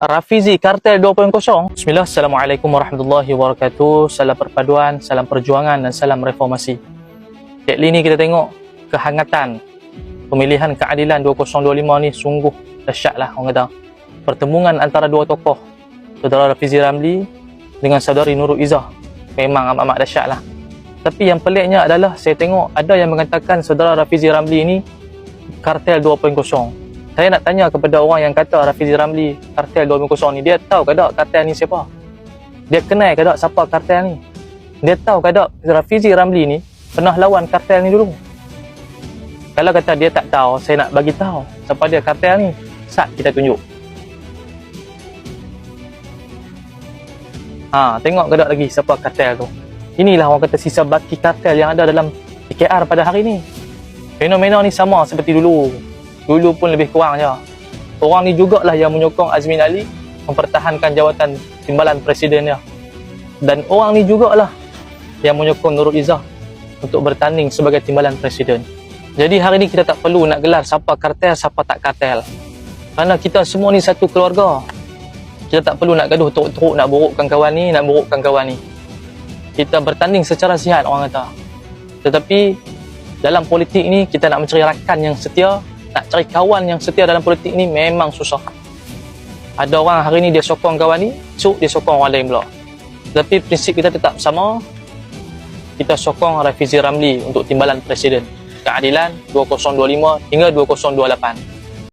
Rafizi Kartel 2.0 Bismillah, Assalamualaikum warahmatullahi wabarakatuh. Salam perpaduan, salam perjuangan dan salam reformasi. Kali ini kita tengok kehangatan Pemilihan keadilan 2025 ni sungguh dahsyat lah orang kata. Pertemuan antara dua tokoh Saudara Rafizi Ramli dengan saudari Nurul Izzah Memang amat-amat dahsyat lah. Tapi yang peliknya adalah saya tengok ada yang mengatakan saudara Rafizi Ramli ni Kartel 2.0 saya nak tanya kepada orang yang kata Rafizi Ramli kartel 2.0 ni dia tahu ke tak kartel ni siapa? Dia kenal ke tak siapa kartel ni? Dia tahu ke tak Rafizi Ramli ni pernah lawan kartel ni dulu? Kalau kata dia tak tahu saya nak bagi tahu siapa dia kartel ni. Sat kita tunjuk. Ha tengok ke lagi siapa kartel tu. Inilah orang kata sisa baki kartel yang ada dalam PKR pada hari ni. Fenomena ni sama seperti dulu dulu pun lebih kurang je. Orang ni jugalah yang menyokong Azmin Ali mempertahankan jawatan timbalan presiden dia. Dan orang ni jugalah yang menyokong Nurul Izzah untuk bertanding sebagai timbalan presiden. Jadi hari ni kita tak perlu nak gelar siapa kartel, siapa tak kartel. Kerana kita semua ni satu keluarga. Kita tak perlu nak gaduh teruk-teruk nak burukkan kawan ni, nak burukkan kawan ni. Kita bertanding secara sihat orang kata. Tetapi dalam politik ni kita nak mencari rakan yang setia cari kawan yang setia dalam politik ni memang susah. Ada orang hari ni dia sokong kawan ni, esok dia sokong orang lain pula. Tapi prinsip kita tetap sama. Kita sokong Rafizi Ramli untuk timbalan presiden. Keadilan 2025 hingga 2028.